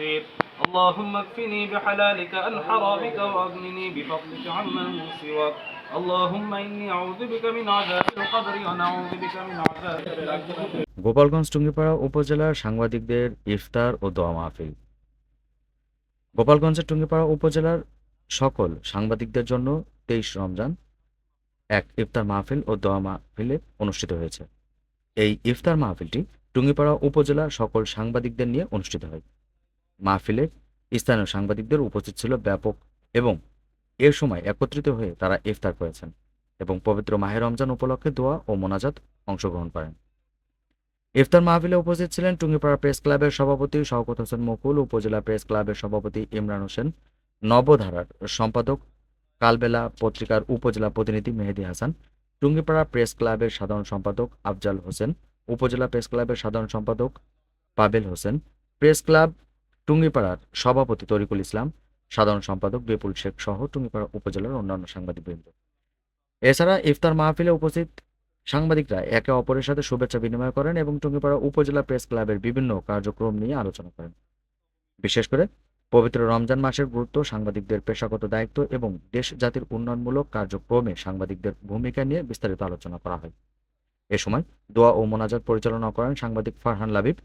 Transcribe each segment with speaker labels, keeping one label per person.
Speaker 1: بصير اللهم اكفني بحلالك عن حرامك واغنني بفضلك عمن سواك اللهم إني أعوذ بك من عذاب القبر ونعوذ بك من عذاب القبر
Speaker 2: গোপালগঞ্জ টুঙ্গিপাড়া উপজেলার সাংবাদিকদের ইফতার ও দোয়া মাহফিল গোপালগঞ্জের টুঙ্গিপাড়া উপজেলার সকল সাংবাদিকদের জন্য তেইশ রমজান এক ইফতার মাহফিল ও দোয়া মাহফিলে অনুষ্ঠিত হয়েছে এই ইফতার মাহফিলটি টুঙ্গিপাড়া উপজেলার সকল সাংবাদিকদের নিয়ে অনুষ্ঠিত হয় মাহফিলে স্থানীয় সাংবাদিকদের উপস্থিত ছিল ব্যাপক এবং এ সময় একত্রিত হয়ে তারা ইফতার করেছেন এবং পবিত্র মাহে রমজান উপলক্ষে দোয়া ও মোনাজাত অংশগ্রহণ করেন। ইফতার মাহফিলে উপস্থিত ছিলেন টুঙ্গিপাড়া প্রেস ক্লাবের সভাপতি শওকত হোসেন মুকুল, উপজেলা প্রেস ক্লাবের সভাপতি ইমরান হোসেন, নবধারার সম্পাদক কালবেলা পত্রিকার উপজেলা প্রতিনিধি মেহেদি হাসান, টুঙ্গিপাড়া প্রেস ক্লাবের সাধারণ সম্পাদক আফজাল হোসেন, উপজেলা প্রেস ক্লাবের সাধারণ সম্পাদক পাবেল হোসেন, প্রেস ক্লাব টুঙ্গিপাড়ার সভাপতি তরিকুল ইসলাম, সাধারণ সম্পাদক বিপুল শেখ সহ টুঙ্গিপাড়া উপজেলার অন্যান্য সাংবাদিকবৃন্দ। এছাড়া ইফতার মাহফিলে উপস্থিত সাংবাদিকরা একে অপরের সাথে শুভেচ্ছা বিনিময় করেন এবং টুঙ্গিপাড়া উপজেলা প্রেস ক্লাবের বিভিন্ন কার্যক্রম নিয়ে আলোচনা করেন। বিশেষ করে পবিত্র রমজান মাসের গুরুত্ব, সাংবাদিকদের পেশাগত দায়িত্ব এবং দেশ জাতির উন্নয়নমূলক কার্যক্রমে সাংবাদিকদের ভূমিকা নিয়ে বিস্তারিত আলোচনা করা হয়। এ সময় দোয়া ও মোনাজাত পরিচালনা করেন সাংবাদিক ফারহান লাবিব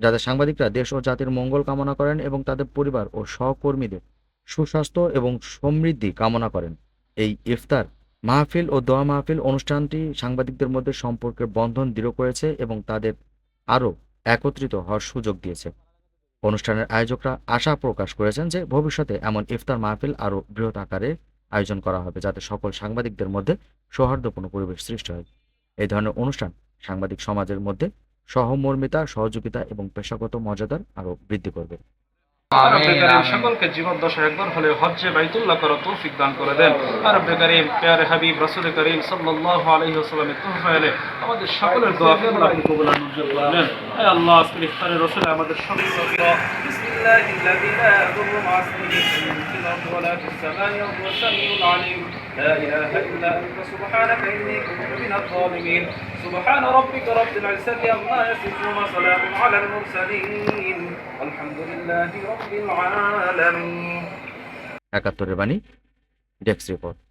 Speaker 2: যাদের সাংবাদিকরা দেশ ও জাতির মঙ্গল কামনা করেন এবং তাদের পরিবার ও সহকর্মীদের সুস্বাস্থ্য এবং সমৃদ্ধি কামনা করেন। এই ইফতার, মাহফিল ও দোয়া মাহফিল অনুষ্ঠানটি সাংবাদিকদের মধ্যে সম্পর্কের বন্ধন দৃঢ় করেছে এবং তাদের আরও একত্রিত হওয়ার সুযোগ দিয়েছে। অনুষ্ঠানের আয়োজকরা আশা প্রকাশ করেছেন যে ভবিষ্যতে এমন ইফতার মাহফিল আরও বৃহৎ আকারে আয়োজন করা হবে, যাতে সকল সাংবাদিকদের মধ্যে সৌহার্দ্যপূর্ণ পরিবেশ সৃষ্টি হয়। এই ধরনের অনুষ্ঠান সাংবাদিক সমাজের মধ্যে সহমর্মিতা সহযোগিতা এবং পেশাগত মর্যাদার আরও বৃদ্ধি করবে।
Speaker 1: সকলকে জীবন দশা একবার হলে হজ্জে বাইতুল্লাহ করা তৌফিক দান করে দেন। আর রব্বে করিম পেয়ারে হাবিব রাসুল করিম সাল্লাল্লাহু আলাইহি ওয়াসাল্লামের তোহফা এলে আমাদের সকলের দোয়া কবুল আপনি কবুল মঞ্জুর করলেন হে আল্লাহ আজকের ইফতারে রসুল আমাদের সকলকে বিসমিল্লাহির লাযী লা ইয়াদুররু মা ইসমিহি ফিল আরদি ওয়া লা ফিস সামাই ওয়া হুয়া সামিউল আলীম। লা ইলাহা ইল্লা আনতা সুবহানাকা ইন্নী কুনতু মিনাল যালিমিন সুবহান রাব্বিকা রাব্বিল ইজ্জাতি আম্মা ইয়াসিফুন ওয়া সালামুন আলাল মুরসালিন। আলহামদুলিল্লাহি
Speaker 2: একাত্তরের বাণী ডেস্ক রিপোর্ট